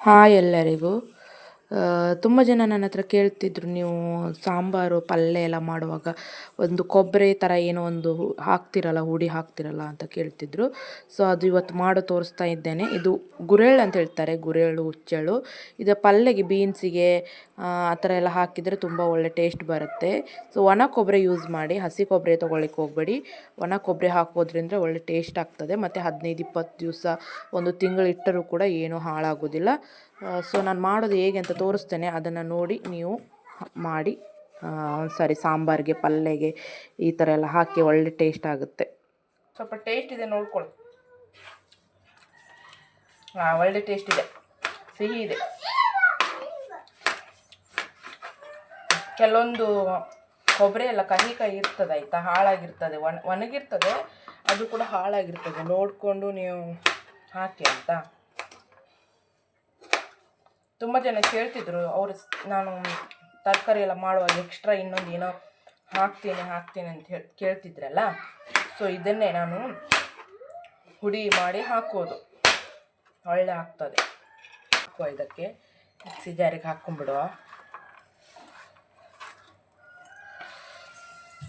Hi ಎಲ್ಲರಿಗೂ. ತುಂಬ ಜನ ನನ್ನ ಹತ್ರ ಕೇಳ್ತಿದ್ರು, ನೀವು ಸಾಂಬಾರು, ಪಲ್ಯ ಎಲ್ಲ ಮಾಡುವಾಗ ಒಂದು ಕೊಬ್ಬರಿ ಥರ ಏನೋ ಒಂದು ಹಾಕ್ತಿರಲ್ಲ, ಹುಡಿ ಹಾಕ್ತಿರಲ್ಲ ಅಂತ ಕೇಳ್ತಿದ್ರು. ಸೊ ಅದು ಇವತ್ತು ಮಾಡೋ ತೋರಿಸ್ತಾ ಇದ್ದೇನೆ. ಇದು ಗುರೇಳು ಅಂತ ಹೇಳ್ತಾರೆ ಗುರೇಳು ಹುಚ್ಚೆಳು. ಇದು ಪಲ್ಯಗೆ ಬೀನ್ಸಿಗೆ, ಆ ಥರ ಎಲ್ಲ ಹಾಕಿದರೆ ತುಂಬ ಒಳ್ಳೆ ಟೇಸ್ಟ್ ಬರುತ್ತೆ. ಸೊ ಒಣ ಕೊಬ್ಬರಿ ಯೂಸ್ ಮಾಡಿ, ಹಸಿ ಕೊಬ್ಬರಿ ತೊಗೊಳ್ಳಿಕ್ಕೆ ಹೋಗಬೇಡಿ. ಒಣ ಕೊಬ್ಬರಿ ಹಾಕೋದ್ರಿಂದ ಒಳ್ಳೆ ಟೇಸ್ಟ್ ಆಗ್ತದೆ. ಮತ್ತು ಹದಿನೈದು, ಇಪ್ಪತ್ತು ದಿವಸ, ಒಂದು ತಿಂಗಳು ಇಟ್ಟರೂ ಕೂಡ ಏನೂ ಹಾಳಾಗೋದಿಲ್ಲ. ಸೊ ನಾನು ಮಾಡೋದು ಹೇಗೆ ಅಂತ ತೋರಿಸ್ತೇನೆ. ಅದನ್ನು ನೋಡಿ ನೀವು ಮಾಡಿ. ಸಾರಿ ಸಾಂಬಾರಿಗೆ ಪಲ್ಯಗೆ ಈ ಥರ ಎಲ್ಲ ಹಾಕಿ ಒಳ್ಳೆ ಟೇಸ್ಟ್ ಆಗುತ್ತೆ. ಸ್ವಲ್ಪ ಟೇಸ್ಟ್ ಇದೆ ನೋಡ್ಕೊಳ್ಳಿ. ಹಾಂ ಒಳ್ಳೆ ಟೇಸ್ಟ್ ಇದೆ. ಸಿಹಿ ಇದೆ. ಕೆಲವೊಂದು ಕೊಬ್ಬರಿ ಎಲ್ಲ ಕಹಿ ಕಹಿ ಇರ್ತದೆ ಆಯಿತಾ? ಹಾಳಾಗಿರ್ತದೆ. ಒಣ ಒಣಗಿರ್ತದೆ ಅದು ಕೂಡ ಹಾಳಾಗಿರ್ತದೆ. ನೋಡಿಕೊಂಡು ನೀವು ಹಾಕಿ ಆಯಿತಾ? ತುಂಬ ಜನ ಕೇಳ್ತಿದ್ರು, ಅವರು ನಾನು ತರಕಾರಿ ಎಲ್ಲ ಮಾಡುವಾಗ ಎಕ್ಸ್ಟ್ರಾ ಇನ್ನೊಂದು ಏನೋ ಹಾಕ್ತೀನಿ ಹಾಕ್ತೀನಿ ಅಂತ ಹೇಳಿ ಕೇಳ್ತಿದ್ರಲ್ಲ ಸೊ ಇದನ್ನೇ ನಾನು ಹುಡಿ ಮಾಡಿ ಹಾಕೋದು. ಒಳ್ಳೆ ಆಗ್ತದೆ. ಹಾಕುವ ಇದಕ್ಕೆ, ಮಿಕ್ಸಿ ಜಾರಿಗೆ ಹಾಕ್ಕೊಂಬಿಡುವ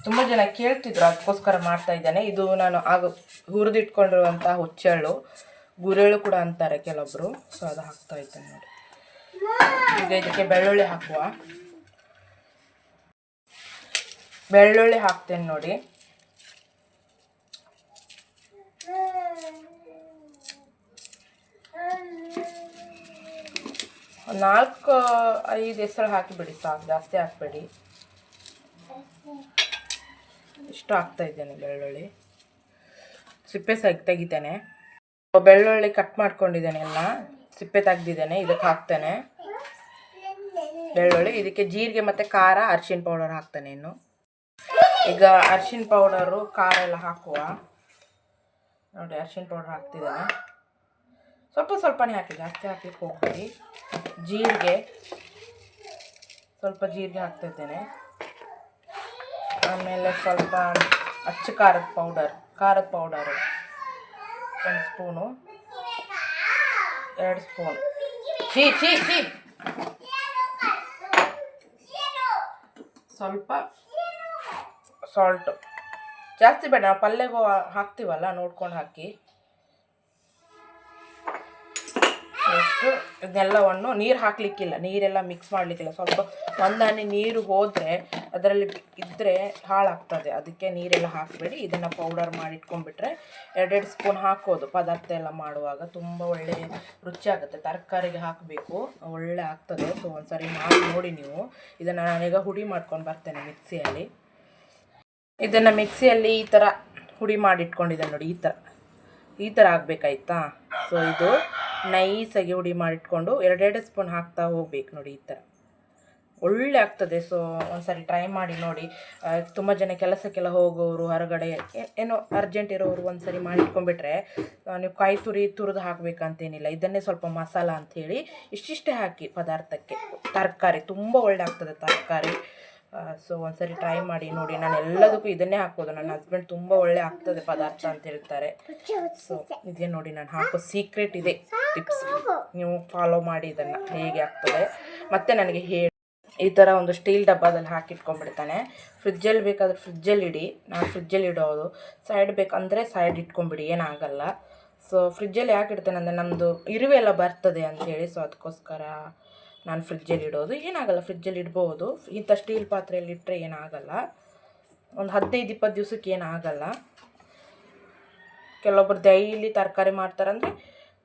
ತುಂಬ ಜನ ಕೇಳ್ತಿದ್ರು, ಅದಕ್ಕೋಸ್ಕರ ಮಾಡ್ತಾ ಇದ್ದೇನೆ. ಇದು ನಾನು ಆಗ ಹುರಿದಿಟ್ಕೊಂಡಿರುವಂಥ ಹುಚ್ಚೆಳ್ಳು, ಗುರೆಳ್ಳು ಕೂಡ ಅಂತಾರೆ ಕೆಲವೊಬ್ಬರು ಸೊ ಅದು ಹಾಕ್ತಾ ಇದ್ದೇನೆ ನೋಡಿ. ಈಗ ಇದಕ್ಕೆ ಬೆಳ್ಳುಳ್ಳಿ ಹಾಕುವ. ಬೆಳ್ಳುಳ್ಳಿ ಹಾಕ್ತೇನೆ ನೋಡಿ. ನಾಲ್ಕು, ಐದು ಹೆಸರು ಹಾಕಿಬಿಡಿ ಸಾಕು, ಜಾಸ್ತಿ ಹಾಕಬೇಡಿ. ಇಷ್ಟು ಹಾಕ್ತಾ ಇದ್ದೇನೆ ಬೆಳ್ಳುಳ್ಳಿ. ಸಿಪ್ಪೆ ಸಗ್ ತೆಗಿತೇನೆ. ಬೆಳ್ಳುಳ್ಳಿ ಕಟ್ ಮಾಡ್ಕೊಂಡಿದ್ದೇನೆ ಎಲ್ಲ. ಸಿಪ್ಪೆ ತೆಗ್ದಿದ್ದೇನೆ, ಇದಕ್ಕೆ ಹಾಕ್ತೇನೆ. ಬೆಳ್ಳುಳ್ಳಿ, ಇದಕ್ಕೆ ಜೀರಿಗೆ ಮತ್ತು ಖಾರ ಅರ್ಶಿನ ಪೌಡರ್ ಹಾಕ್ತೇನೆ ಇನ್ನು. ಈಗ ಅರ್ಶಿನ ಪೌಡರು ಖಾರ ಎಲ್ಲ ಹಾಕುವ. ನೋಡಿ, ಅರ್ಶಿಣ ಪೌಡರ್ ಹಾಕ್ತಿದ್ದೇನೆ. ಸ್ವಲ್ಪ ಸ್ವಲ್ಪನೇ ಹಾಕಿ, ಜಾಸ್ತಿ ಹಾಕಿ ಹೋಗ್ಬೇಡಿ. ಜೀರಿಗೆ, ಸ್ವಲ್ಪ ಜೀರಿಗೆ ಹಾಕ್ತಿದ್ದೇನೆ. ಆಮೇಲೆ ಸ್ವಲ್ಪ ಅಚ್ಚು ಖಾರದ ಪೌಡರ್ ಖಾರದ ಪೌಡರು ಒಂದು ಸ್ಪೂನು ಎರಡು ಸ್ಪೂನ್ ಚೀ ಚೀ ಚೀ ಸ್ವಲ್ಪ ಸಾಲ್ಟು ಜಾಸ್ತಿ ಬೇಡ ಪಲ್ಯಗೂ ಹಾಕ್ತೀವಲ್ಲ ನೋಡ್ಕೊಂಡು ಹಾಕಿ. ಎಷ್ಟು ಇದನ್ನೆಲ್ಲವನ್ನು ನೀರು ಹಾಕಲಿಕ್ಕಿಲ್ಲ, ನೀರೆಲ್ಲ ಮಿಕ್ಸ್ ಮಾಡಲಿಕ್ಕಿಲ್ಲ. ಸ್ವಲ್ಪ ಒಂದಾನೆ ನೀರು ಹೋದರೆ ಅದರಲ್ಲಿ ಇದ್ದರೆ ಹಾಳಾಗ್ತದೆ. ಅದಕ್ಕೆ ನೀರೆಲ್ಲ ಹಾಕಬೇಡಿ. ಇದನ್ನು ಪೌಡರ್ ಮಾಡಿ ಇಟ್ಕೊಂಡ್ಬಿಟ್ರೆ ಎರಡೆರಡು ಸ್ಪೂನ್ ಹಾಕೋದು ಪದಾರ್ಥ ಎಲ್ಲ ಮಾಡುವಾಗ ತುಂಬ ಒಳ್ಳೆ ರುಚಿ ಆಗುತ್ತೆ. ತರಕಾರಿಗೆ ಹಾಕಬೇಕು, ಒಳ್ಳೆ ಆಗ್ತದೆ. ಸೊ ಒಂದ್ಸರಿ ಮಾಡಿ ನೋಡಿ ನೀವು. ಇದನ್ನು ನಾನೀಗ ಹುಡಿ ಮಾಡ್ಕೊಂಡು ಬರ್ತೇನೆ ಮಿಕ್ಸಿಯಲ್ಲಿ. ಇದನ್ನು ಮಿಕ್ಸಿಯಲ್ಲಿ ಈ ಥರ ಹುಡಿ ಮಾಡಿ ಇಟ್ಕೊಂಡಿದ್ದೇನೆ ನೋಡಿ, ಈ ಥರ ಈ ಥರ ಆಗಬೇಕಾಯ್ತಾ? ಸೊ ಇದು ನೈಸಾಗಿ ಹುಡಿ ಮಾಡಿಟ್ಕೊಂಡು ಎರಡೆರಡು ಸ್ಪೂನ್ ಹಾಕ್ತಾ ಹೋಗ್ಬೇಕು ನೋಡಿ ಈ ಥರ ಒಳ್ಳೆ ಆಗ್ತದೆ. ಸೊ ಒಂದ್ಸರಿ ಟ್ರೈ ಮಾಡಿ ನೋಡಿ. ತುಂಬ ಜನ ಕೆಲಸಕ್ಕೆಲ್ಲ ಹೋಗೋರು ಹೊರಗಡೆ ಏನೋ ಅರ್ಜೆಂಟ್ ಇರೋರು ಒಂದ್ಸರಿ ಮಾಡಿಟ್ಕೊಂಡ್ಬಿಟ್ರೆ ನೀವು ಕಾಯಿ ತುರಿ ತುರಿದು ಹಾಕಬೇಕಂತೇನಿಲ್ಲ. ಇದನ್ನೇ ಸ್ವಲ್ಪ ಮಸಾಲ ಅಂಥೇಳಿ ಇಷ್ಟಿಷ್ಟೇ ಹಾಕಿ ಪದಾರ್ಥಕ್ಕೆ. ತರಕಾರಿ ತುಂಬ ಒಳ್ಳೆ ಆಗ್ತದೆ ತರಕಾರಿ. ಸೊ ಒಂದ್ಸರಿ ಟ್ರೈ ಮಾಡಿ ನೋಡಿ. ನಾನು ಎಲ್ಲದಕ್ಕೂ ಇದನ್ನೇ ಹಾಕೋದು ನನ್ನ ಹಸ್ಬೆಂಡ್ ತುಂಬ ಒಳ್ಳೆ ಆಗ್ತದೆ ಪದಾರ್ಥ ಅಂತ ಹೇಳ್ತಾರೆ. ಸೊ ಇದೇ ನೋಡಿ ನಾನು ಹಾಕೋ ಸೀಕ್ರೆಟ್ ಇದೆ. ಟಿಪ್ಸ್ ನೀವು ಫಾಲೋ ಮಾಡಿ ಇದನ್ನು. ಹೇಗೆ ಆಗ್ತದೆ. ಮತ್ತೆ ನನಗೆ ಹೇಳಿ. ಈ ಥರ ಒಂದು ಸ್ಟೀಲ್ ಡಬ್ಬದಲ್ಲಿ ಹಾಕಿಟ್ಕೊಂಡ್ಬಿಡ್ತಾನೆ. ಫ್ರಿಜ್ಜಲ್ಲಿ ಬೇಕಾದ್ರೆ ಫ್ರಿಜ್ಜಲ್ಲಿ ಇಡಿ. ನಾನು ಫ್ರಿಜ್ಜಲ್ಲಿ ಇಡೋದು. ಸೈಡ್ ಬೇಕಂದರೆ ಸೈಡ್ ಇಟ್ಕೊಂಬಿಡಿ ಏನಾಗಲ್ಲ. ಸೊ ಫ್ರಿಜ್ಜಲ್ಲಿ ಯಾಕೆ ಇಡ್ತೇನೆ ಅಂದರೆ ನಮ್ಮದು ಇರುವೆ ಎಲ್ಲ ಬರ್ತದೆ ಅಂಥೇಳಿ ಸೊ ಅದಕ್ಕೋಸ್ಕರ ನಾನು ಫ್ರಿಜ್ಜಲ್ಲಿ ಇಡೋದು. ಏನಾಗಲ್ಲ ಫ್ರಿಜ್ಜಲ್ಲಿ ಇಡ್ಬೋದು. ಇಂಥ ಸ್ಟೀಲ್ ಪಾತ್ರೆಯಲ್ಲಿ ಇಟ್ಟರೆ ಏನಾಗಲ್ಲ. ಒಂದು ಹದಿನೈದು ಇಪ್ಪತ್ತು ದಿವ್ಸಕ್ಕೆ ಏನಾಗಲ್ಲ. ಕೆಲವೊಬ್ಬರು ಡೈಲಿ ತರಕಾರಿ ಮಾಡ್ತಾರಂದರೆ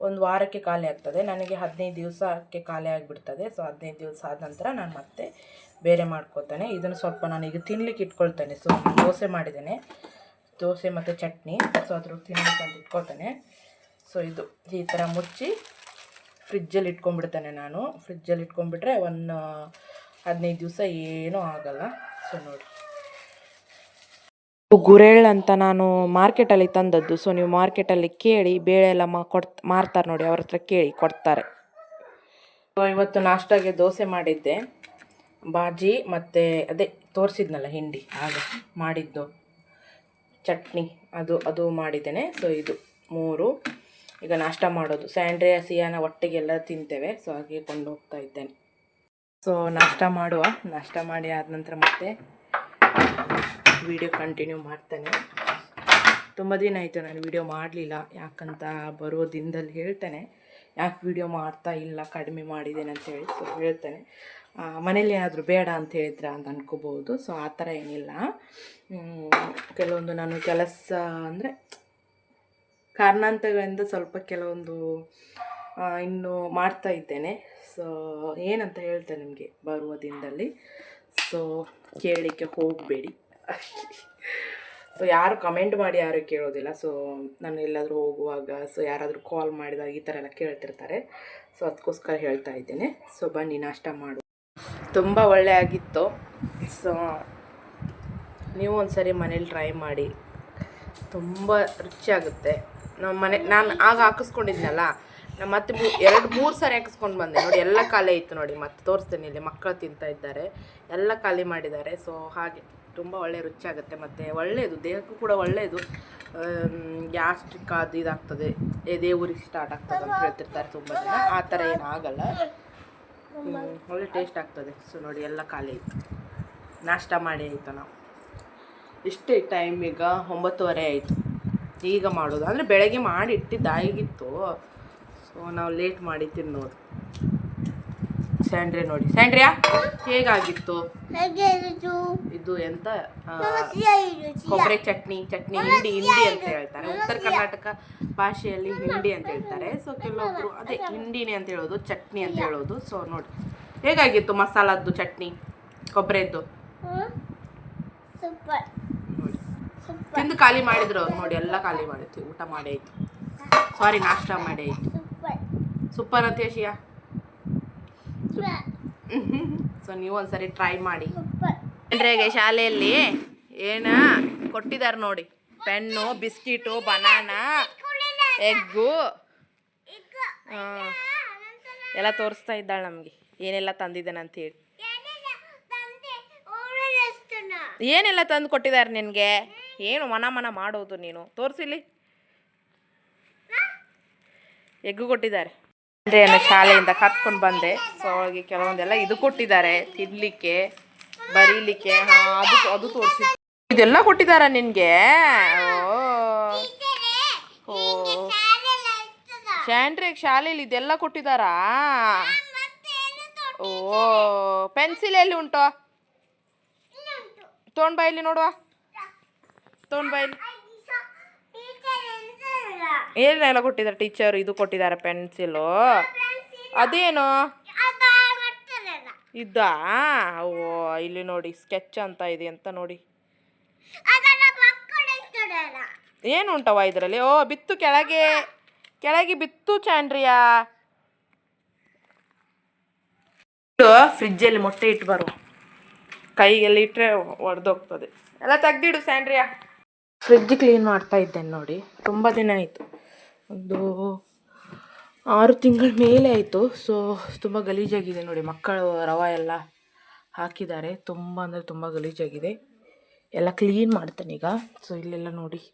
ಒಂದು ವಾರಕ್ಕೆ ಖಾಲಿ ಆಗ್ತದೆ. ನನಗೆ ಹದಿನೈದು ದಿವಸಕ್ಕೆ ಖಾಲಿ ಆಗಿಬಿಡ್ತದೆ. ಸೊ ಹದಿನೈದು ದಿವಸ ಆದ ನಂತರ ನಾನು ಮತ್ತೆ ಬೇರೆ ಮಾಡ್ಕೋತೇನೆ ಇದನ್ನು ಸ್ವಲ್ಪ ನಾನೀಗ ತಿನ್ಲಿಕ್ಕೆ ಇಟ್ಕೊಳ್ತೇನೆ. ಸೊ ದೋಸೆ ಮಾಡಿದ್ದೇನೆ. ದೋಸೆ ಮತ್ತು ಚಟ್ನಿ. ಸೊ ಅದ್ರ ತಿನ್ಲಿಕ್ಕೆ ಅಂತ ಇಟ್ಕೊಳ್ತೇನೆ. ಸೊ ಇದು ಈ ಥರ ಮುಚ್ಚಿ ಫ್ರಿಜ್ಜಲ್ಲಿ ಇಟ್ಕೊಂಡ್ಬಿಡ್ತೇನೆ ನಾನು. ಫ್ರಿಜ್ಜಲ್ಲಿ ಇಟ್ಕೊಂಡ್ಬಿಟ್ರೆ ಒಂದು ಹದಿನೈದು ದಿವಸ ಏನೂ ಆಗಲ್ಲ. ಸೊ ನೋಡಿ. ಗುರೇಳ್ ಅಂತ ನಾನು ಮಾರ್ಕೆಟಲ್ಲಿ ತಂದದ್ದು. ಸೊ ನೀವು ಮಾರ್ಕೆಟಲ್ಲಿ ಕೇಳಿ, ಬೇಳೆ ಎಲ್ಲ ಮಾ, ಕೊಡ್, ಮಾರ್ತಾರೆ ನೋಡಿ, ಅವ್ರ ಹತ್ರ ಕೇಳಿ, ಕೊಡ್ತಾರೆ. ಸೊ ಇವತ್ತು ನಾಷ್ಟಾಗೆ ದೋಸೆ ಮಾಡಿದ್ದೆ. ಬಾಜಿ ಮತ್ತು, ಅದೇ ತೋರಿಸಿದ್ನಲ್ಲ ಹಿಂಡಿ, ಆಗ ಮಾಡಿದ್ದು. ಚಟ್ನಿ, ಅದು ಅದು ಮಾಡಿದ್ದೇನೆ. ಸೊ ಇದು ಮೂರು. ಈಗ ನಾಷ್ಟ ಮಾಡೋದು. ಸ್ಯಾಂಡ್ರಿಯಾ ಸಿಯಾನ ಒಟ್ಟಿಗೆಲ್ಲ ತಿಂತೇವೆ. ಸೊ ಹಾಗೆ ಕೊಂಡು ಹೋಗ್ತಾ ಇದ್ದೇನೆ. ಸೊ ನಾಷ್ಟ ಮಾಡುವ. ನಾಷ್ಟ ಮಾಡಿ ಆದ ನಂತರ ಮತ್ತೆ ವಿಡಿಯೋ ಕಂಟಿನ್ಯೂ ಮಾಡ್ತೇನೆ. ತುಂಬ ದಿನ ಆಯಿತು ನಾನು ವಿಡಿಯೋ ಮಾಡಲಿಲ್ಲ. ಯಾಕಂತ ಬರೋ ದಿನದಲ್ಲಿ ಹೇಳ್ತೇನೆ. ಯಾಕೆ ವಿಡಿಯೋ ಮಾಡ್ತಾ ಇಲ್ಲ, ಕಡಿಮೆ ಮಾಡಿದ್ದೇನೆ ಅಂತ ಹೇಳಿ ಸೊ ಹೇಳ್ತೇನೆ. ಮನೇಲಿ ಏನಾದರೂ ಬೇಡ ಅಂತ ಹೇಳಿದ್ರೆ ಅಂತ ಅನ್ಕೋಬೋದು ಸೊ ಆ ಥರ ಏನಿಲ್ಲ. ಕೆಲವೊಂದು ನಾನು ಕೆಲಸ ಅಂದರೆ ಕಾರಣಾಂತರಗಳಿಂದ ಸ್ವಲ್ಪ ಕೆಲವೊಂದು ಇನ್ನೂ ಮಾಡ್ತಾ ಇದ್ದೇನೆ. ಸೊ ಏನಂತ ಹೇಳ್ತೇನೆ ನಿಮಗೆ ಬರುವ ದಿನದಲ್ಲಿ. ಸೊ ಕೇಳಲಿಕ್ಕೆ ಹೋಗಬೇಡಿ. ಸೊ ಯಾರು ಕಮೆಂಟ್ ಮಾಡಿ ಯಾರು ಕೇಳೋದಿಲ್ಲ. ಸೊ ನಾನು ಎಲ್ಲಾದರೂ ಹೋಗುವಾಗ ಸೊ ಯಾರಾದರೂ ಕಾಲ್ ಮಾಡಿದಾಗ ಈ ಥರ ಎಲ್ಲ ಕೇಳ್ತಿರ್ತಾರೆ. ಸೊ ಅದಕ್ಕೋಸ್ಕರ ಹೇಳ್ತಾ ಇದ್ದೇನೆ. ಸೊ ಬನ್ನಿ, ನಾಷ್ಟ ಮಾಡು ತುಂಬ ಒಳ್ಳೆ ಆಗಿತ್ತು. ಸೊ ನೀವು ಒಂದು ಸರಿ ಮನೇಲಿ ಟ್ರೈ ಮಾಡಿ. ತುಂಬ ರುಚಿಯಾಗುತ್ತೆ. ನಮ್ಮ ಮನೆ ನಾನು ಆಗ ಹಾಕಿಸ್ಕೊಂಡಿದ್ನಲ್ಲ ನಾನು ಮತ್ತೆ ಮೂ ಎರಡು ಮೂರು ಸಾರಿ ಹಾಕಿಸ್ಕೊಂಡು ಬಂದೆ. ನೋಡಿ, ಎಲ್ಲ ಖಾಲಿ ಇತ್ತು ನೋಡಿ, ಮತ್ತೆ ತೋರಿಸ್ತೇನೆ ಇಲ್ಲಿ, ಮಕ್ಕಳು ತಿಂತಾ ಇದ್ದಾರೆ. ಎಲ್ಲ ಖಾಲಿ ಮಾಡಿದ್ದಾರೆ. ಸೊ ಹಾಗೆ ತುಂಬ ಒಳ್ಳೆ ರುಚಿಯಾಗುತ್ತೆ. ಮತ್ತು ಒಳ್ಳೆಯದು, ದೇಹಕ್ಕೂ ಕೂಡ ಒಳ್ಳೆಯದು. ಗ್ಯಾಸ್ಟ್ರಿಕ್ ಅದು ಇದಾಗ್ತದೆ. ಎದೆ ಊರಿಗೆ ಸ್ಟಾರ್ಟ್ ಆಗ್ತದೆ ಅಂತ ಹೇಳ್ತಿರ್ತಾರೆ ತುಂಬ ಜನ. ಆ ಥರ ಏನು ಆಗಲ್ಲ. ಒಳ್ಳೆ ಟೇಸ್ಟ್ ಆಗ್ತದೆ. ಸೊ ನೋಡಿ, ಎಲ್ಲ ಖಾಲಿ ಇತ್ತು ನಾಷ್ಟ ಮಾಡಿ ಆಯಿತು ನಾವು? ಇಷ್ಟೇ ಟೈಮ್ ಈಗ ಒಂಬತ್ತುವರೆ ಆಯಿತು. ಈಗ ಮಾಡೋದು. ಅಂದರೆ ಬೆಳಗ್ಗೆ ಮಾಡಿ ಇಟ್ಟಿದ್ದು ಆಗಿತ್ತು. ಸೊ ನಾವು ಲೇಟ್ ಮಾಡಿ ತಿನ್ನೋದು ಸ್ಯಾಂಡ್ರೆ ನೋಡಿ. ಸ್ಯಾಂಡ್ರಿಯಾ? ಹೇಗಾಗಿತ್ತು? ಇದು ಎಂತ? ಕೊಬ್ಬರಿ ಚಟ್ನಿ ಚಟ್ನಿ ಹಿಂಡಿ ಹಿಂಡಿ ಅಂತ ಹೇಳ್ತಾರೆ. ಉತ್ತರ ಕರ್ನಾಟಕ ಭಾಷೆಯಲ್ಲಿ ಹಿಂಡಿ ಅಂತ ಹೇಳ್ತಾರೆ. ಸೊ ಕೆಲವೊಬ್ರು ಅದೇ ಹಿಂಡಿನೇ ಅಂತ ಹೇಳೋದು ಚಟ್ನಿ ಅಂತ ಹೇಳೋದು. ಸೊ ನೋಡಿ. ಹೇಗಾಗಿತ್ತು ಮಸಾಲದ್ದು ಚಟ್ನಿ? ಕೊಬ್ಬರಿದ್ದು? ಸೂಪರ್. ತಿಂದು ಖಾಲಿ ಮಾಡಿದ್ರು ಅವ್ರು ನೋಡಿ ಎಲ್ಲ ಖಾಲಿ ಮಾಡಿತ್ತು ಊಟ ಮಾಡಿ ಆಯ್ತು ಸಾರಿ ನಾಷ್ಟ ಮಾಡಿ ಆಯ್ತು ಸೂಪರ್. ಅಂತ ಯಶಿಯಾ ಸೊ ನೀವು ಒಂದ್ಸರಿ ಟ್ರೈ ಮಾಡಿ. ಗೆ ಶಾಲೆಯಲ್ಲಿ ಏನ ಕೊಟ್ಟಿದ್ದಾರೆ ನೋಡಿ. Pen biscuit banana egg. ಎಲ್ಲ ತೋರಿಸ್ತಾ ಇದ್ದಾಳೆ ನಮಗೆ. ಏನೆಲ್ಲ ತಂದಿದ್ದಾನೆ ಅಂತ ಹೇಳಿ. ಏನೆಲ್ಲ ತಂದು? ಕೊಟ್ಟಿದ್ದಾರೆ ನಿನಗೆ? ಏನು ಮನ ಮನ ಮಾಡೋದು ನೀನು? ತೋರಿಸಿಲಿ ಎಗ್ಗು ಕೊಟ್ಟಿದ್ದಾರೆ. ಅಂದ್ರೆಯನ್ನು ನಾನು ಶಾಲೆಯಿಂದ ಕರ್ಕೊಂಡು ಬಂದೆ. ಸೊ ಅವಳಿಗೆ ಕೆಲವೊಂದೆಲ್ಲ ಇದು ಕೊಟ್ಟಿದ್ದಾರೆ. ತಿನ್ಲಿಕ್ಕೆ, ಬರೀಲಿಕ್ಕೆ, ಹಾಂ, ಅದು ಅದು ತೋರಿಸಿ ಇದೆಲ್ಲ ಕೊಟ್ಟಿದ್ದಾರ ನಿನಗೆ? ಓ. ಶಾಲೆಯಲ್ಲಿ ಇದೆಲ್ಲ ಕೊಟ್ಟಿದ್ದಾರಾ? ಓ. ಪೆನ್ಸಿಲ್ ಎಲ್ಲಿ ಉಂಟು? ತೊಗೊಂಡ್ಬಾ ಇಲ್ಲಿ ನೋಡುವ. ತೊಗೊಂಡ್ ಏನೆಲ್ಲ ಕೊಟ್ಟಿದ್ದಾರೆ ಟೀಚರ್ ಇದು ಕೊಟ್ಟಿದ್ದಾರೆ ಪೆನ್ಸಿಲು ಅದೇನು? ಇದ್ದ ಓ ಇಲ್ಲಿ ನೋಡಿ ಸ್ಕೆಚ್ ಅಂತ ಇದೆ ಅಂತ ನೋಡಿ. ಏನು ಉಂಟವ ಇದರಲ್ಲಿ? ಓ, ಬಿತ್ತು ಕೆಳಗೆ. ಕೆಳಗೆ ಬಿತ್ತು ಚಾಂಡ್ರಿಯಾ. ಫ್ರಿಜ್ಜಲ್ಲಿ ಮೊಟ್ಟೆ ಇಟ್ಟು ಬರುವ. ಕೈಗೆಲ್ಲ ಇಟ್ಟರೆ ಒಡೆದೋಗ್ತದೆ. ಎಲ್ಲ ತೆಗ್ದಿಡು ಸ್ಯಾಂಡ್ರಿಯಾ ಫ್ರಿಜ್ ಕ್ಲೀನ್ ಮಾಡ್ತಾ ಇದ್ದೇನೆ ನೋಡಿ. ತುಂಬ ದಿನ ಆಯಿತು. ಒಂದು ಆರು ತಿಂಗಳ ಮೇಲೆ ಆಯಿತು. ಸೊ ತುಂಬ ಗಲೀಜಾಗಿದೆ ನೋಡಿ. ಮಕ್ಕಳು ರವೆ ಎಲ್ಲ ಹಾಕಿದ್ದಾರೆ. ತುಂಬ ಅಂದರೆ ತುಂಬ ಗಲೀಜಾಗಿದೆ. ಎಲ್ಲ ಕ್ಲೀನ್ ಮಾಡ್ತೇನೆ ಈಗ. ಸೊ ಇಲ್ಲೆಲ್ಲ ನೋಡಿ.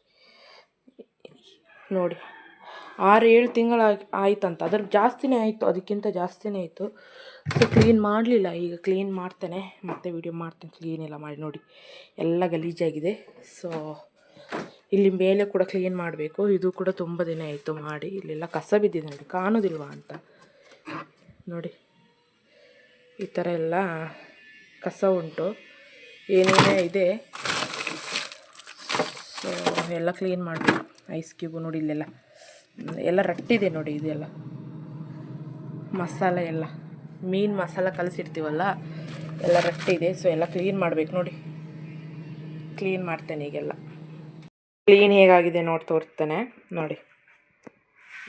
ನೋಡಿ. ಆರು ಏಳು ತಿಂಗಳು ಆಯ್ತಂತ. ಅದ್ರ ಜಾಸ್ತಿನೇ ಆಯಿತು. ಅದಕ್ಕಿಂತ ಜಾಸ್ತಿನೇ ಆಯಿತು. ಸೊ ಕ್ಲೀನ್ ಮಾಡಲಿಲ್ಲ. ಈಗ ಕ್ಲೀನ್ ಮಾಡ್ತೇನೆ. ಮತ್ತೆ ವಿಡಿಯೋ ಮಾಡ್ತೇನೆ. ಕ್ಲೀನ್ ಎಲ್ಲ ಮಾಡಿ ನೋಡಿ. ಎಲ್ಲ ಗಲೀಜಾಗಿದೆ. ಸೊ ಇಲ್ಲಿ ಮೇಲೆ ಕೂಡ ಕ್ಲೀನ್ ಮಾಡಬೇಕು. ಇದು ಕೂಡ ತುಂಬ ದಿನ ಆಯಿತು ಮಾಡಿ. ಇಲ್ಲೆಲ್ಲ ಕಸ ಬಿದ್ದಿದೆ ನೋಡಿ. ಕಾಣೋದಿಲ್ವಾ ಅಂತ. ನೋಡಿ. ಈ ಥರ ಎಲ್ಲ ಕಸ ಉಂಟು. ಏನೇನೇ ಇದೆ. ಸೊ ಎಲ್ಲ ಕ್ಲೀನ್ ಮಾಡಬೇಕು. ಐಸ್ ಕ್ಯೂಬು ನೋಡಿ ಇಲ್ಲೆಲ್ಲ. ಎಲ್ಲ ರಟ್ಟಿದೆ ನೋಡಿ ಇದೆಲ್ಲ. ಮಸಾಲೆ ಎಲ್ಲ. ಮೀನು ಮಸಾಲ ಕಲಸಿರ್ತೀವಲ್ಲ, ಎಲ್ಲ ರಟ್ಟಿದೆ. ಸೊ ಎಲ್ಲ ಕ್ಲೀನ್ ಮಾಡಬೇಕು ನೋಡಿ. ಕ್ಲೀನ್ ಮಾಡ್ತೇನೆ ಈಗೆಲ್ಲ. ಕ್ಲೀನ್ ಹೇಗಾಗಿದೆ ನೋಡಿ ತೋರ್ತಾನೆ ನೋಡಿ.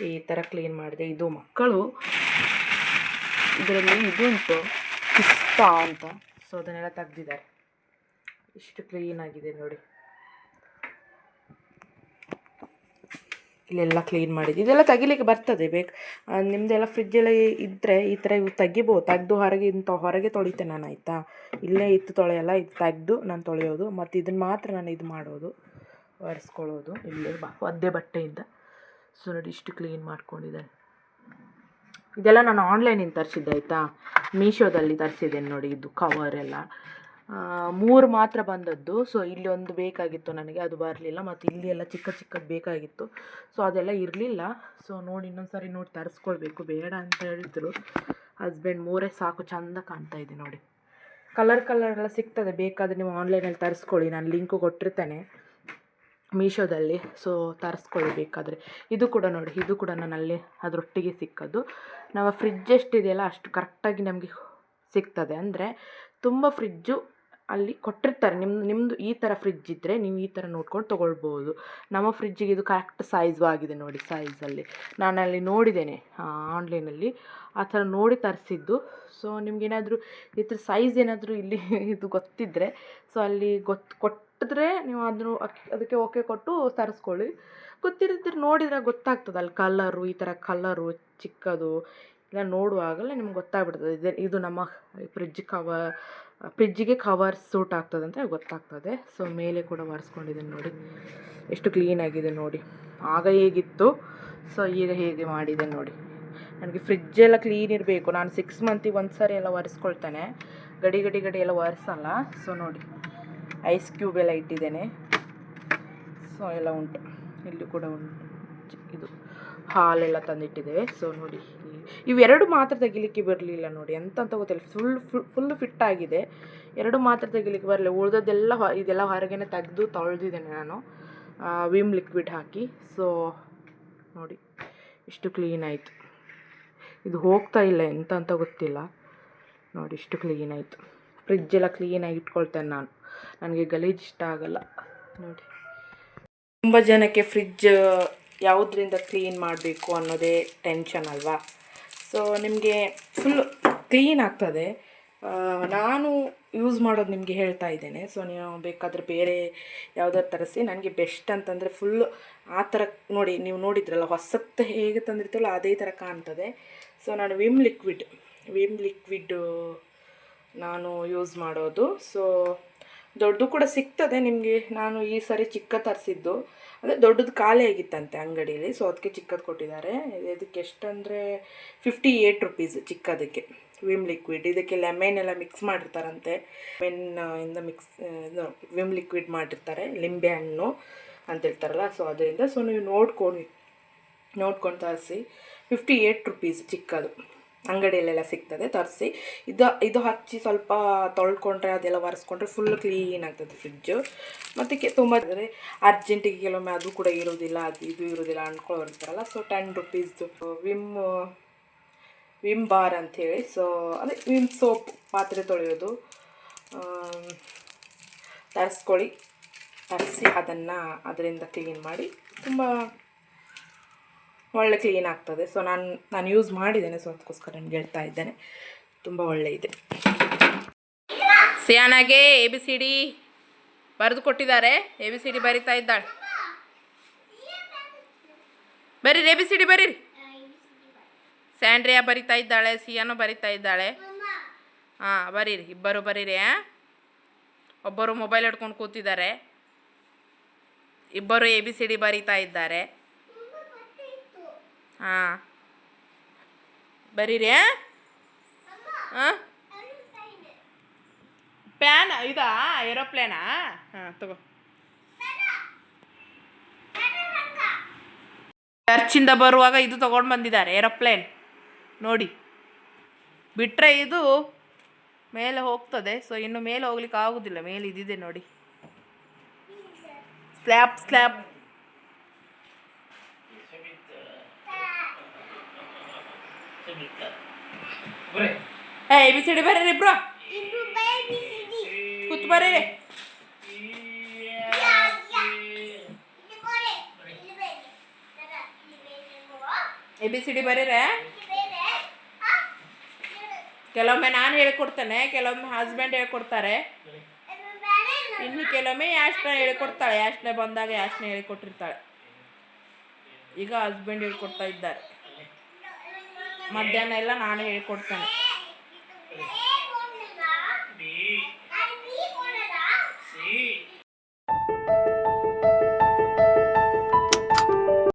ಈ ಥರ ಕ್ಲೀನ್ ಮಾಡಿದೆ. ಇದು ಮಕ್ಕಳು ಇದರಲ್ಲಿ ಇದು ಉಂಟು. ಪಿಸ್ತಾ ಅಂತ. ಸೊ ಅದನ್ನೆಲ್ಲ ತೆಗ್ದಿದ್ದಾರೆ. ಇಷ್ಟು ಕ್ಲೀನ್ ಆಗಿದೆ ನೋಡಿ. ಇಲ್ಲೆಲ್ಲ ಕ್ಲೀನ್ ಮಾಡಿದ್ದು ಇದೆಲ್ಲ ತೆಗಿಲಿಕ್ಕೆ ಬರ್ತದೆ ಬೇಕು. ನಿಮ್ಮದೆಲ್ಲ ಫ್ರಿಜ್ ಫ್ರಿಜ್ಜೆಲ್ಲ ಇದ್ದರೆ ಈ ಥರ ಇವು ತೆಗಿಬೋದು. ತೆಗೆದು ಹೊರಗೆ ಇಂಥ ಹೊರಗೆ ತೊಳಿತೆ ನಾನು, ಆಯಿತಾ? ಇಲ್ಲೇ ಇತ್ತು ತೊಳೆಯಲ್ಲ, ಇದು ತೆಗೆದು ನಾನು ತೊಳೆಯೋದು. ಮತ್ತು ಇದನ್ನು ಮಾತ್ರ ನಾನು ಇದು ಮಾಡೋದು. ಒರೆಸ್ಕೊಳ್ಳೋದು ಇಲ್ಲಿ ಒದ್ದೆ ಬಟ್ಟೆಯಿಂದ. ಸೊ ನೋಡಿ, ಇಷ್ಟು ಕ್ಲೀನ್ ಮಾಡ್ಕೊಂಡಿದ್ದಾನೆ. ಇದೆಲ್ಲ ನಾನು ಆನ್ಲೈನಿಂದ ತರಿಸಿದ್ದೆ, ಆಯಿತಾ? ಮೀಶೋದಲ್ಲಿ ತರಿಸಿದ್ದೇನೆ ನೋಡಿ, ಇದು ಕವರ್ ಎಲ್ಲ. ಮೂರು ಮಾತ್ರ ಬಂದದ್ದು. ಸೊ ಇಲ್ಲಿ ಒಂದು ಬೇಕಾಗಿತ್ತು ನನಗೆ, ಅದು ಬರಲಿಲ್ಲ. ಮತ್ತು ಇಲ್ಲಿ ಎಲ್ಲ ಚಿಕ್ಕ ಚಿಕ್ಕದು ಬೇಕಾಗಿತ್ತು. ಸೊ ಅದೆಲ್ಲ ಇರಲಿಲ್ಲ. ಸೊ ನೋಡಿ ಇನ್ನೊಂದು ಸಾರಿ ನೋಡಿ, ತರಿಸ್ಕೊಳ್ಬೇಕು. ಬೇಡ ಅಂತ ಹೇಳಿದ್ರು ಹಸ್ಬೆಂಡ್ ಮೂರೇ ಸಾಕು, ಚಂದ ಕಾಣ್ತಾ ಇದೆ ನೋಡಿ. ಕಲರ್ ಕಲರ್ ಎಲ್ಲ ಸಿಗ್ತದೆ. ಬೇಕಾದರೆ ನೀವು ಆನ್ಲೈನಲ್ಲಿ ತರಿಸ್ಕೊಳ್ಳಿ. ನಾನು ಲಿಂಕು ಕೊಟ್ಟಿರ್ತೇನೆ. ಮೀಶೋದಲ್ಲಿ ಸೊ ತರಿಸ್ಕೊಳ್ಳಿ ಬೇಕಾದರೆ ಇದು ಕೂಡ ನೋಡಿ, ಇದು ಕೂಡ ನನ್ನಲ್ಲಿ ಅದರೊಟ್ಟಿಗೆ ಸಿಕ್ಕದು ನಮ್ಮ ಫ್ರಿಜ್ ಎಷ್ಟಿದೆಯಲ್ಲ, ಅಷ್ಟು ಕರೆಕ್ಟಾಗಿ ನಮಗೆ ಸಿಗ್ತದೆ. ಅಂದರೆ ತುಂಬ ಫ್ರಿಜ್ಜು ಅಲ್ಲಿ ಕೊಟ್ಟಿರ್ತಾರೆ. ನಿಮ್ಮ ನಿಮ್ಮದು ಈ ಥರ ಫ್ರಿಜ್ ಇದ್ದರೆ ನೀವು ಈ ಥರ ನೋಡ್ಕೊಂಡು ತೊಗೊಳ್ಬೋದು. ನಮ್ಮ ಫ್ರಿಜ್ಜಿಗೆ ಇದು ಕರೆಕ್ಟ್ ಸೈಜು ಆಗಿದೆ ನೋಡಿ ಸೈಜಲ್ಲಿ ನಾನು ಅಲ್ಲಿ ನೋಡಿದ್ದೇನೆ ಆನ್ಲೈನಲ್ಲಿ ಆ ಥರ ನೋಡಿ ತರಿಸಿದ್ದು. ಸೊ ನಿಮಗೇನಾದರೂ ಈ ಥರ ಸೈಜ್ ಏನಾದರೂ ಇಲ್ಲಿ ಇದು ಗೊತ್ತಿದ್ದರೆ ಸೊ ಅಲ್ಲಿ ಗೊತ್ತು ಕೊಟ್ಟಿದ್ರೆ ನೀವು ಅದನ್ನು ಅದಕ್ಕೆ ಓಕೆ ಕೊಟ್ಟು ತರಿಸ್ಕೊಳ್ಳಿ. ಗೊತ್ತಿರದಿದ್ರೆ ನೋಡಿದರೆ ಗೊತ್ತಾಗ್ತದೆ ಅಲ್ಲಿ ಕಲರು ಈ ಥರ ಕಲರು ಚಿಕ್ಕದು. ಎಲ್ಲ ನೋಡುವಾಗಲೇ ನಿಮ್ಗೆ ಗೊತ್ತಾಗ್ಬಿಡ್ತದೆ. ಇದು ಇದು ನಮ್ಮ ಫ್ರಿಜ್ ಕವರ್ ಫ್ರಿಜ್ಜಿಗೆ ಕವರ್ ಸೂಟ್ ಆಗ್ತದೆ ಅಂತ ಗೊತ್ತಾಗ್ತದೆ. ಸೊ ಮೇಲೆ ಕೂಡ ಒರೆಸ್ಕೊಂಡಿದ್ದೀನಿ ನೋಡಿ. ಎಷ್ಟು ಕ್ಲೀನಾಗಿದೆ ನೋಡಿ. ಆಗ ಹೇಗಿತ್ತು? ಸೊ ಈಗ ಹೇಗೆ ಮಾಡಿದೆ ನೋಡಿ. ನನಗೆ ಫ್ರಿಜ್ ಎಲ್ಲ ಕ್ಲೀನ್ ಇರಬೇಕು. ನಾನು ಸಿಕ್ಸ್ ಮಂತಿಗೆ ಒಂದು ಸಾರಿ ಎಲ್ಲ ಒರೆಸ್ಕೊಳ್ತೇನೆ. ಗಡಿ ಗಡಿ ಗಡಿ ಎಲ್ಲ ಒರೆಸಲ್ಲ. ಸೊ ನೋಡಿ. ಐಸ್ ಕ್ಯೂಬ್ ಎಲ್ಲ ಇಟ್ಟಿದ್ದೇನೆ. ಸೊ ಎಲ್ಲ ಉಂಟು. ಇಲ್ಲಿ ಕೂಡ ಉಂಟು. ಇದು ಹಾಲೆಲ್ಲ ತಂದಿಟ್ಟಿದ್ದೇವೆ. ಸೊ ನೋಡಿ ಇವೆರಡು ಮಾತ್ರ ತೆಗಿಲಿಕ್ಕೆ ಬರಲಿಲ್ಲ ನೋಡಿ. ಎಂತ ಅಂತ ಗೊತ್ತಿಲ್ಲ ಫುಲ್ ಫುಲ್ ಫಿಟ್ ಆಗಿದೆ. ಎರಡು ಮಾತ್ರ ತೆಗಿಲಿಕ್ಕೆ ಬರಲಿ ಉಳಿದದ್ದೆಲ್ಲ ಇದೆಲ್ಲ ಹೊರಗೇನೆ ತೆಗೆದು ತೊಳೆದಿದ್ದೇನೆ ನಾನು. ವಿಮ್ ಲಿಕ್ವಿಡ್ ಹಾಕಿ. ಸೊ ನೋಡಿ, ಇಷ್ಟು ಕ್ಲೀನ್ ಆಯಿತು. ಇದು ಹೋಗ್ತಾ ಇಲ್ಲ ಎಂತ ಅಂತ ಗೊತ್ತಿಲ್ಲ. ನೋಡಿ, ಇಷ್ಟು ಕ್ಲೀನ್ ಆಯಿತು. ಫ್ರಿಜ್ ಎಲ್ಲ ಕ್ಲೀನಾಗಿ ಇಟ್ಕೊಳ್ತೇನೆ ನಾನು. ನನಗೆ ಗಲೀಜು ಇಷ್ಟ ಆಗಲ್ಲ. ನೋಡಿ. ತುಂಬ ಜನಕ್ಕೆ ಫ್ರಿಜ್ ಯಾವುದರಿಂದ ಕ್ಲೀನ್ ಮಾಡಬೇಕು ಅನ್ನೋದೇ ಟೆನ್ಷನ್ ಅಲ್ವಾ? ಸೊ, ನಿಮಗೆ ಫುಲ್ ಕ್ಲೀನ್ ಆಗ್ತದೆ. ನಾನು ಯೂಸ್ ಮಾಡೋದು ನಿಮಗೆ ಹೇಳ್ತಾ ಇದ್ದೇನೆ. ಸೊ, ನೀವು ಬೇಕಾದರೆ ಬೇರೆ ಯಾವುದಾದ್ರು ತರಿಸಿ. ನನಗೆ ಬೆಸ್ಟ್ ಅಂತಂದರೆ ಫುಲ್ ಆ ಥರ ನೋಡಿ, ನೀವು ನೋಡಿದ್ರಲ್ಲ ಹೊಸತ್ತು ಹೇಗೆ ತಂದಿರ್ತೀವಲ್ಲ, ಅದೇ ಥರ ಕಾಣ್ತದೆ. ಸೊ, ನಾನು ವಿಮ್ ಲಿಕ್ವಿಡ್ ವಿಮ್ ಲಿಕ್ವಿಡ್ ನಾನು ಯೂಸ್ ಮಾಡೋದು. ಸೊ ದೊಡ್ಡದು ಕೂಡ ಸಿಗ್ತದೆ ನಿಮಗೆ. ನಾನು ಈ ಸರಿ ಚಿಕ್ಕ ತರಿಸಿದ್ದು. ಅಂದರೆ ದೊಡ್ಡದು ಖಾಲಿ ಆಗಿತ್ತಂತೆ ಅಂಗಡೀಲಿ. ಸೊ ಅದಕ್ಕೆ ಚಿಕ್ಕದು ಕೊಟ್ಟಿದ್ದಾರೆ. ಇದಕ್ಕೆ ಎಷ್ಟಂದರೆ ಫಿಫ್ಟಿ ಏಯ್ಟ್ ರುಪೀಸ್ ಚಿಕ್ಕದಕ್ಕೆ. ವಿಮ್ ಲಿಕ್ವಿಡ್ ಇದಕ್ಕೆ ಲೆಮೆನ್ ಎಲ್ಲ ಮಿಕ್ಸ್ ಮಾಡಿರ್ತಾರಂತೆ. ಲೆಮೆನ್ ಇಂದ ಮಿಕ್ಸ್ ಇದು ವಿಮ್ ಲಿಕ್ವಿಡ್ ಮಾಡಿರ್ತಾರೆ. ಲಿಂಬೆ ಹಣ್ಣು ಅಂತ ಸೊ ಅದರಿಂದ ಸೊ ನೀವು ನೋಡ್ಕೊಂಡು ನೋಡ್ಕೊಂಡು ತರಿಸಿ. ಫಿಫ್ಟಿ ಏಯ್ಟ್ ರುಪೀಸ್ ಚಿಕ್ಕದು. ಅಂಗಡಿಯಲ್ಲೆಲ್ಲ ಸಿಗ್ತದೆ, ತರಿಸಿ. ಇದು ಇದು ಹಚ್ಚಿ ಸ್ವಲ್ಪ ತೊಳ್ಕೊಂಡ್ರೆ ಅದೆಲ್ಲ ಒರೆಸ್ಕೊಂಡ್ರೆ ಫುಲ್ ಕ್ಲೀನ್ ಆಗ್ತದೆ ಫ್ರಿಜ್ಜು ಮತ್ತು ತುಂಬ ಅಂದರೆ ಅರ್ಜೆಂಟಿಗೆ ಕೆಲವೊಮ್ಮೆ ಅದು ಕೂಡ ಇರೋದಿಲ್ಲ, ಅದು ಇದು ಇರೋದಿಲ್ಲ ಅಂದ್ಕೊಂಡಿರ್ತಾರಲ್ಲ ಸೊ ಟೆನ್ ರುಪೀಸ್ದು ವಿಮ್ ವಿಮ್ ಬಾರ್ ಅಂಥೇಳಿ ಸೊ ಅದೇ ವಿಮ್ ಸೋಪ್ ಪಾತ್ರೆ ತೊಳೆಯೋದು. ತರಿಸ್ಕೊಳ್ಳಿ. ತರಿಸಿ ಅದನ್ನು ಅದರಿಂದ ಕ್ಲೀನ್ ಮಾಡಿ. ತುಂಬ ಒಳ್ಳೆ ಕ್ಲೀನ್ ಆಗ್ತದೆ. ಸೊ ನಾನು ನಾನು ಯೂಸ್ ಮಾಡಿದ್ದೇನೆ. ಸೊ ಅದಕ್ಕೋಸ್ಕರ ನಿಮ್ಗೆ ಹೇಳ್ತಾ ಇದ್ದೇನೆ. ತುಂಬ ಒಳ್ಳೆ ಇದೆ. ಸಿಯಾನಾಗೆ ಎ ಬಿ ಸಿ ಡಿ ಬರೆದು ಕೊಟ್ಟಿದ್ದಾರೆ. ಎ ಬಿ ಸಿ ಡಿ ಬರಿತಾ ಇದ್ದಾಳೆ. ಬರೀರಿ ಎ ಬಿ ಸಿ ಡಿ ಬರೀರಿ. ಸ್ಯಾಂಡ್ರಿಯಾ ಬರಿತಾ ಇದ್ದಾಳೆ, ಸಿಯಾನು ಬರಿತಾ ಇದ್ದಾಳೆ. ಹಾಂ, ಬರೀರಿ, ಇಬ್ಬರು ಬರೀರಿ? ಒಬ್ಬರು ಮೊಬೈಲ್ ಹಿಡ್ಕೊಂಡು ಕೂತಿದ್ದಾರೆ. ಇಬ್ಬರು ಎ ಬಿ ಸಿ ಡಿ ಬರಿತಾ ಇದ್ದಾರೆ. ಹಾಂ. ಬರೀರಿ, ಹಾಂ? ಪ್ಯಾನ್, ಇದಾ? ಏರೋಪ್ಲೇನಾ? ಹಾಂ, ತಗೋ. ಚರ್ಚಿಂದ ಬರುವಾಗ ಇದು ತಗೊಂಡು ಬಂದಿದ್ದಾರೆ, ಏರೋಪ್ಲೇನ್. ನೋಡಿ. ಬಿಟ್ಟರೆ ಇದು ಮೇಲೆ ಹೋಗ್ತದೆ, ಸೊ ಇನ್ನು ಮೇಲೆ ಹೋಗ್ಲಿಕ್ಕೆ ಆಗೋದಿಲ್ಲ, ಮೇಲೆ ಇದಿದೆ ನೋಡಿ. Slab slab A B C D ಬರ್ರಿ ಇಬ್ರು ಕೂತ್ ಬರ್ರಿ ಎ ಬಿ ಸಿ ಡಿ ಬರೀರೆ ಕೆಲವೊಮ್ಮೆ ನಾನು ಹೇಳ್ಕೊಡ್ತೇನೆ ಕೆಲವೊಮ್ಮೆ ಹಸ್ಬೆಂಡ್ ಹೇಳ್ಕೊಡ್ತಾರೆ ಇನ್ನು ಕೆಲವೊಮ್ಮೆ ಯಾಶ್ನ ಹೇಳ್ಕೊಡ್ತಾಳೆ ಯಾಶ್ನೆ ಬಂದಾಗ ಯಾಶ್ನೆ ಹೇಳ್ಕೊಟ್ಟಿರ್ತಾಳೆ ಈಗ ಹಸ್ಬೆಂಡ್ ಹೇಳ್ಕೊಡ್ತಾ ಇದ್ದಾರೆ ಮಧ್ಯಾಹ್ನ ಎಲ್ಲ ನಾನು ಹೇಳ್ಕೊಡ್ತೇನೆ.